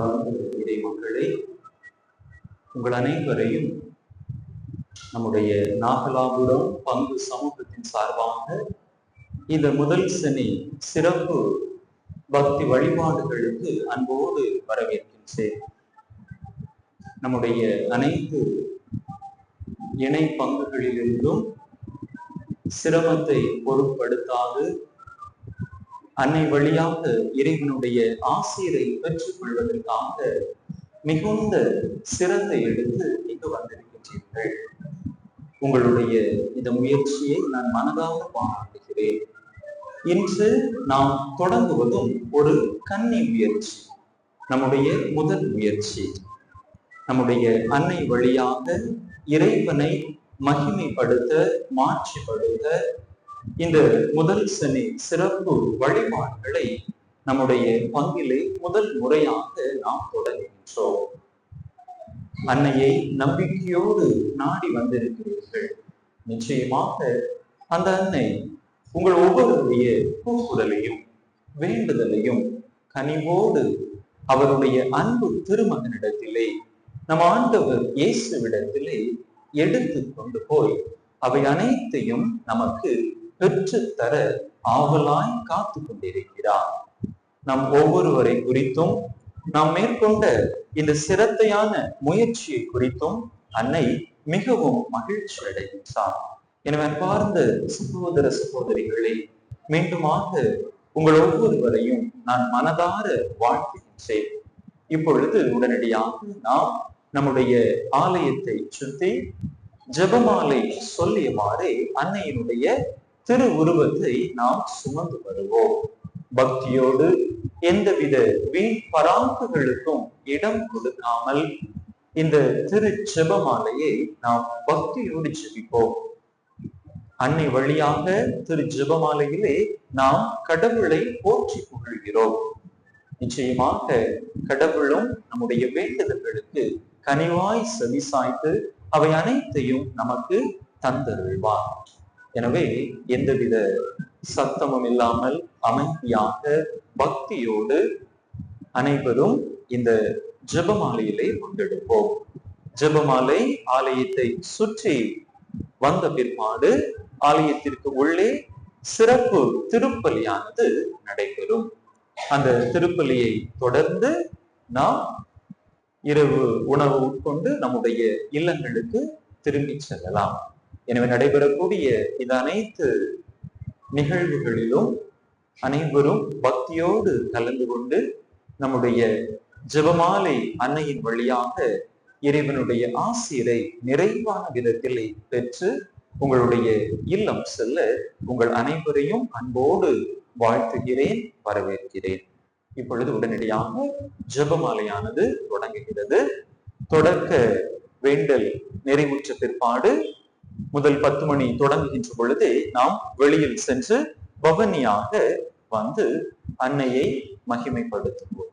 அன்பார்ந்த மக்களே உங்கள் அனைவரையும் நம்முடைய நாகலாபுரம் பங்கு சமூகத்தின் சார்பாக இந்த முதல் சனி சிறப்பு பக்தி வழிபாடுகளுக்கு அன்போடு வரவேற்கின்றேன். நம்முடைய அனைத்து இணை பங்குகளிலிருந்தும் சிரமத்தை பொருட்படுத்தாது அன்னை வழியாக இறைவனுடைய ஆசிரியரை பெற்றுக் கொள்வதற்காக மிகுந்த சிறந்த எடுத்து இங்கு வந்திருக்கின்றீர்கள். உங்களுடைய இந்த முயற்சியை நான் மனதாக பாராட்டுகிறேன். இன்று நாம் தொடங்குவதும் ஒரு கன்னி முயற்சி நம்முடைய முதல் முயற்சி. நம்முடைய அன்னை வழியாக இறைவனை மகிமைப்படுத்த மாற்றிப்படுத்த இந்த முதல் சனி சிறப்பு வழிபாடுகளை நம்முடைய பங்கிலே முதல் முறையாக நாம் தொடங்குகின்றோம் அன்னையை நம்பிக்கையோடு நாடி வந்திருக்கிறீர்கள். நிச்சயமாக அந்த அன்னை உங்கள் ஒவ்வொருடைய கூக்குரலையும் வேண்டுதலையும் கனிவோடு அவருடைய அன்பு திருமகனிடத்திலே நம் ஆண்டவர் இயேசுவிடத்திலே எடுத்து கொண்டு போய் அவை அனைத்தையும் நமக்கு பெற்று தர ஆவலாய் காத்து கொண்டிருக்கிறார் நம் ஒவ்வொருவரை குறித்தும் நாம் மேற்கொண்ட இந்த சிரத்தையான முயற்சியை குறித்தும் அன்னை மிகவும் மகிழ்ச்சி அடைகின்றார். எனவே பார்ந்த சகோதர சகோதரிகளை மீண்டுமாக உங்கள் ஒவ்வொருவரையும் நான் மனதார வாழ்த்துகின்றேன். இப்பொழுது உடனடியாக நாம் நம்முடைய ஆலயத்தை சுற்றி ஜெபமாலை சொல்லியவாறே அன்னையினுடைய திரு உருவத்தை நாம் சுமந்து வருவோம். பக்தியோடு எந்தவித வீண் பராங்குகளுக்கும் இடம் கொடுக்காமல் இந்த திரு ஜெபமாலையை நாம் பக்தியோடு ஜெபிப்போம். அன்னை வழியாக திரு ஜெபமாலையிலே நாம் கடவுளை போற்றி புகழ்கிறோம். நிச்சயமாக கடவுளும் நம்முடைய வேண்டுதல்களுக்கு கனிவாய் செவிசாய்த்து அவை அனைத்தையும் நமக்கு தந்தருள்வார். எனவே எந்தவித சத்தமும் இல்லாமல் அமைதியாக பக்தியோடு அனைவரும் இந்த ஜபமாலையிலே பங்கெடுப்போம். ஜெபமாலை ஆலயத்தை சுற்றி வந்த பிற்பாடு ஆலயத்திற்கு உள்ளே சிறப்பு திருப்பலியானது நடைபெறும். அந்த திருப்பலியை தொடர்ந்து நாம் இரவு உணவு உட்கொண்டு நம்முடைய இல்லங்களுக்கு திரும்பி செல்லலாம். எனவே நடைபெறக்கூடிய இந்த அனைத்து நிகழ்வுகளிலும் அனைவரும் பக்தியோடு கலந்து கொண்டு நம்முடைய ஜெபமாலை அன்னையின் வழியாக இறைவனுடைய ஆசிரை நிறைவான விதத்தில் பெற்று உங்களுடைய இல்லம் செல்ல உங்கள் அனைவரையும் அன்போடு வாழ்த்துகிறேன் வரவேற்கிறேன். இப்பொழுது உடனடியாக ஜெபமாலையானது தொடங்குகிறது. தொடக்க வேண்டல் நிறைவுற்ற பிற்பாடு முதல் பத்து மணி தொடங்குகின்ற பொழுதே நாம் வெளியில் சென்று பவனியாக வந்து அன்னையை மகிமைப்படுத்துவோம்.